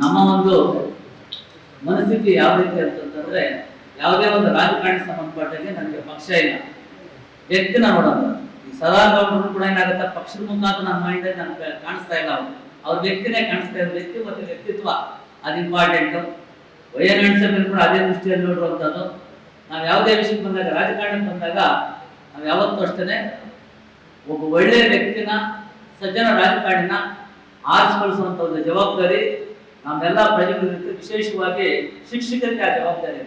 ನಮ್ಮ ಒಂದು ಮನಸ್ಥಿತಿ ಯಾವ ರೀತಿ ಅಂತಂತಂದ್ರೆ, ಯಾವುದೇ ಒಂದು ರಾಜಕಾರಣಿ ಸಂಬಂಧಪಟ್ಟಲ್ಲಿ ನನಗೆ ಪಕ್ಷ ಇಲ್ಲ. ವ್ಯಕ್ತಿನ ನೋಡೋದು ಸದಾ ಗೌಡರು ಕೂಡ ಏನಾಗುತ್ತೆ, ಪಕ್ಷದ ಮುಂದಾದ ನನ್ನ ಮೈಂಡ್ ನನಗೆ ಕಾಣಿಸ್ತಾ ಇಲ್ಲ ಅವ್ರು. ಅವ್ರ ವ್ಯಕ್ತಿನೇ ಕಾಣಿಸ್ತಾ ಇರೋ ವ್ಯಕ್ತಿ ಮತ್ತು ವ್ಯಕ್ತಿತ್ವ ಅದು ಇಂಪಾರ್ಟೆಂಟು ವಯೋನಾಡಿಸಲ್ಲಿ ಕೂಡ ಅದೇ ದೃಷ್ಟಿಯಲ್ಲಿ ನೋಡುವಂಥದ್ದು ನಾವು ಯಾವುದೇ ವಿಷಯಕ್ಕೆ ಬಂದಾಗ, ರಾಜಕಾರಣಕ್ಕೆ ಬಂದಾಗ, ನಾವು ಯಾವತ್ತೂ ಅಷ್ಟೇ ಒಬ್ಬ ಒಳ್ಳೆಯ ವ್ಯಕ್ತಿನ, ಸಜ್ಜನ ರಾಜಕಾರಣಿನ ಆರಿಸ್ಕೊಳಿಸುವಂಥ ಒಂದು ಜವಾಬ್ದಾರಿ ನಮ್ಮೆಲ್ಲ ಪ್ರಜೆಗಳಿರುತ್ತೆ ವಿಶೇಷವಾಗಿ ಶಿಕ್ಷಕರಿಗೆ ಆ ಜವಾಬ್ದಾರಿ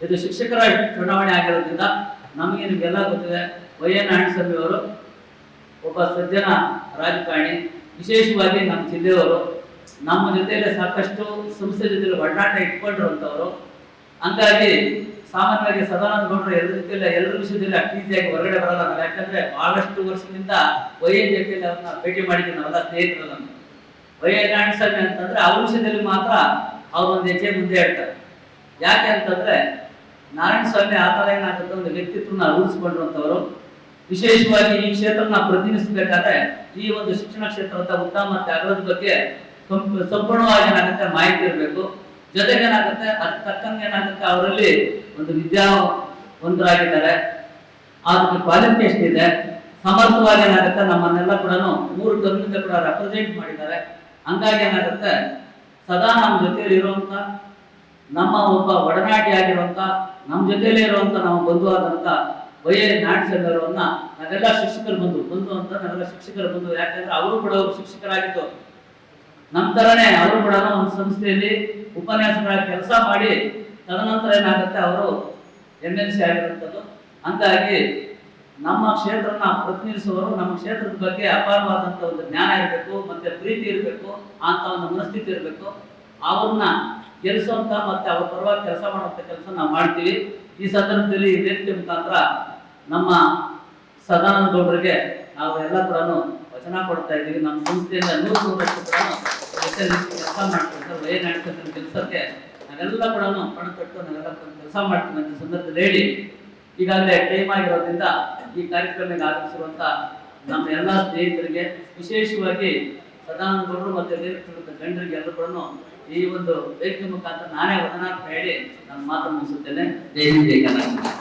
ಇದು ಶಿಕ್ಷಕರ ಚುನಾವಣೆ ಆಗಿರೋದ್ರಿಂದ ನಮಗೆ ನಿಮಗೆಲ್ಲ ಗೊತ್ತಿದೆ, ವೈ ಎನ್ ಅವರು ಒಬ್ಬ ಸಜ್ಜನ ರಾಜಕಾರಣಿ, ವಿಶೇಷವಾಗಿ ನಮ್ಮ ಜಿಲ್ಲೆಯವರು. ನಮ್ಮ ಜೊತೆಯಲ್ಲೇ ಸಾಕಷ್ಟು ಸಂಸ್ಥೆ ಜೊತೆಯಲ್ಲಿ ಒಡನಾಟ ಇಟ್ಕೊಂಡಿರುವಂಥವ್ರು. ಹಂಗಾಗಿ ಸಾಮಾನ್ಯವಾಗಿ ಸದಾನಂದ ಗೌಡರು ಎಲ್ಲ ಜೊತೆಲಿ ಎಲ್ಲರ ವಿಷಯದಲ್ಲಿ ಈಸಿಯಾಗಿ ಹೊರಗಡೆ ಬರಲ್ಲ. ನಾವು ಯಾಕಂದ್ರೆ ಬಹಳಷ್ಟು ವರ್ಷದಿಂದ ವೈ ಎನ್ ಜೊತೆಯಲ್ಲಿ ಅವ್ರನ್ನ ಭೇಟಿ ಮಾಡಿದ್ದೀವಿ ನಾವೆಲ್ಲ ಸ್ನೇಹಿತರು ನಮ್ಮ ವೈ ಎನ್ ನಾರಾಯಣಸ್ವಾಮಿ ಅಂತಂದ್ರೆ ಆ ವಿಷಯದಲ್ಲಿ ಮಾತ್ರ ಅವ್ರು ಒಂದು ಹೆಜ್ಜೆ ಮುಂದೆ ಹೇಳ್ತಾರೆ. ಯಾಕೆ ಅಂತಂದ್ರೆ ನಾರಾಯಣ ಸ್ವಾಮಿ ಆ ಥರ ಏನಾಗುತ್ತೆ ಒಂದು ವ್ಯಕ್ತಿತ್ವನ ರೂಢಿಸ್ಕೊಂಡಿರುವಂಥವ್ರು, ವಿಶೇಷವಾಗಿ ಈ ಕ್ಷೇತ್ರನ ಪ್ರತಿನಿಧಿಸಬೇಕಾದ್ರೆ ಈ ಒಂದು ಶಿಕ್ಷಣ ಕ್ಷೇತ್ರದ ಉತ್ತಮ ಮತ್ತೆ ಅಗಲದ ಬಗ್ಗೆ ಸಂಪ್- ಸಂಪೂರ್ಣವಾಗಿ ಏನಾಗುತ್ತೆ ಮಾಹಿತಿ ಇರಬೇಕು. ಜೊತೆಗೆ ಏನಾಗುತ್ತೆ, ಅದಕ್ಕೆ ತಕ್ಕಂಗೆ ಏನಾಗುತ್ತೆ, ಅವರಲ್ಲಿ ಒಂದು ವಿದ್ಯಾ ಒಂದರಾಗಿದ್ದಾರೆ. ಅದಕ್ಕೆ ಕ್ವಾಲಿಫಿಕೇಶನ್ ಇದೆ. ಸಮರ್ಥವಾಗಿ ಏನಾಗುತ್ತೆ, ನಮ್ಮನ್ನೆಲ್ಲ ಕೂಡ ಮೂರು ಗಮನದಿಂದ ಕೂಡ ರೆಪ್ರೆಸೆಂಟ್ ಮಾಡಿದ್ದಾರೆ. ಹಂಗಾಗಿ ಏನಾಗುತ್ತೆ? ಸದಾ ನಮ್ಮ ಜೊತೆಯಲ್ಲಿ ಇರುವಂತ, ನಮ್ಮ ಒಬ್ಬ ಒಡನಾಟಿ ಆಗಿರುವಂತ, ನಮ್ಮ ಜೊತೆಯಲ್ಲೇ ಇರುವಂತ ನಮ್ಮ ಬಂಧುವಾದಂತ ಆದಂತ ಎ ನಾಟ್ಸಂಗರವನ್ನ ನಾವೆಲ್ಲ ಶಿಕ್ಷಕರು ಬಂದು ಬಂದು ಅಂತ ನಾವೆಲ್ಲ ಶಿಕ್ಷಕರು ಬಂದು ಯಾಕಂದ್ರೆ ಅವರು ಕೂಡ ಶಿಕ್ಷಕರಾಗಿತ್ತು ನಮ್ಮ ಥರನೇ ಅವರು ಕೂಡ ಒಂದು ಸಂಸ್ಥೆಯಲ್ಲಿ ಉಪನ್ಯಾಸಗಳ ಕೆಲಸ ಮಾಡಿ, ತದನಂತರ ಏನಾಗುತ್ತೆ? ಅವರು ಎಂ ಎಲ್ ಸಿ ಆಗಿರುವಂಥದ್ದು. ಹಂಗಾಗಿ ನಮ್ಮ ಕ್ಷೇತ್ರನ ಪ್ರತಿನಿಧಿಸುವವರು ನಮ್ಮ ಕ್ಷೇತ್ರದ ಬಗ್ಗೆ ಅಪಾರವಾದಂಥ ಒಂದು ಜ್ಞಾನ ಇರಬೇಕು, ಮತ್ತೆ ಪ್ರೀತಿ ಇರಬೇಕು, ಅಂತ ಒಂದು ಮನಸ್ಥಿತಿ ಇರಬೇಕು. ಅವ್ರನ್ನ ಗೆಲ್ಲಿಸುವಂತ ಮತ್ತೆ ಅವ್ರ ಪರವಾಗಿ ಕೆಲಸ ಮಾಡುವಂಥ ಕೆಲಸ ನಾವು ಮಾಡ್ತೀವಿ. ಈ ಸಂದರ್ಭದಲ್ಲಿ ವೇದಿಕೆ ಮುಖಾಂತರ ನಮ್ಮ ಸದಾನಂದ ಗೌಡರಿಗೆ ನಾವು ಎಲ್ಲ ಕೂಡ ವಚನ ಕೊಡ್ತಾ ಇದ್ದೀವಿ. ನಮ್ಮ ಸಂಸ್ಥೆಯಿಂದ ನೂರು ನೂರಷ್ಟು ಕೂಡ ಕೆಲಸ ಮಾಡ್ತಾರೆ ವಯ ನಾಟಕದ ಕೆಲಸಕ್ಕೆ ನಾವೆಲ್ಲ ಕೂಡ ಪಣ ಕೊಟ್ಟು ನಾವೆಲ್ಲ ಕೆಲಸ ಮಾಡ್ತೀವಿ ಅಂತ ಸಂದರ್ಭದಲ್ಲಿ ಹೇಳಿ. ಈಗಾಗಲೇ ಟೈಮ್ ಆಗಿರೋದ್ರಿಂದ ಈ ಕಾರ್ಯಕ್ರಮಕ್ಕೆ ಆಗಮಿಸಿರುವಂತಹ ನಮ್ಮ ಎಲ್ಲ ಸ್ನೇಹಿತರಿಗೆ, ವಿಶೇಷವಾಗಿ ಸದಾನಂದ ಗೌಡರು ಮತ್ತೆ ವೇದಿಕೆ ಗಂಡರಿಗೆ ಎಲ್ಲರೂ ಈ ಒಂದು ವೇದಿಕೆ ಮುಖಾಂತರ ನಾನೇ ವದನಾರ್ಥ ಹೇಳಿ ನನ್ನ ಮಾತನ್ನು ಮುಗಿಸುತ್ತೇನೆ. ಜೈ ಹಿಂದ್, ಜೈ ಕರ್ನಾಟಕ.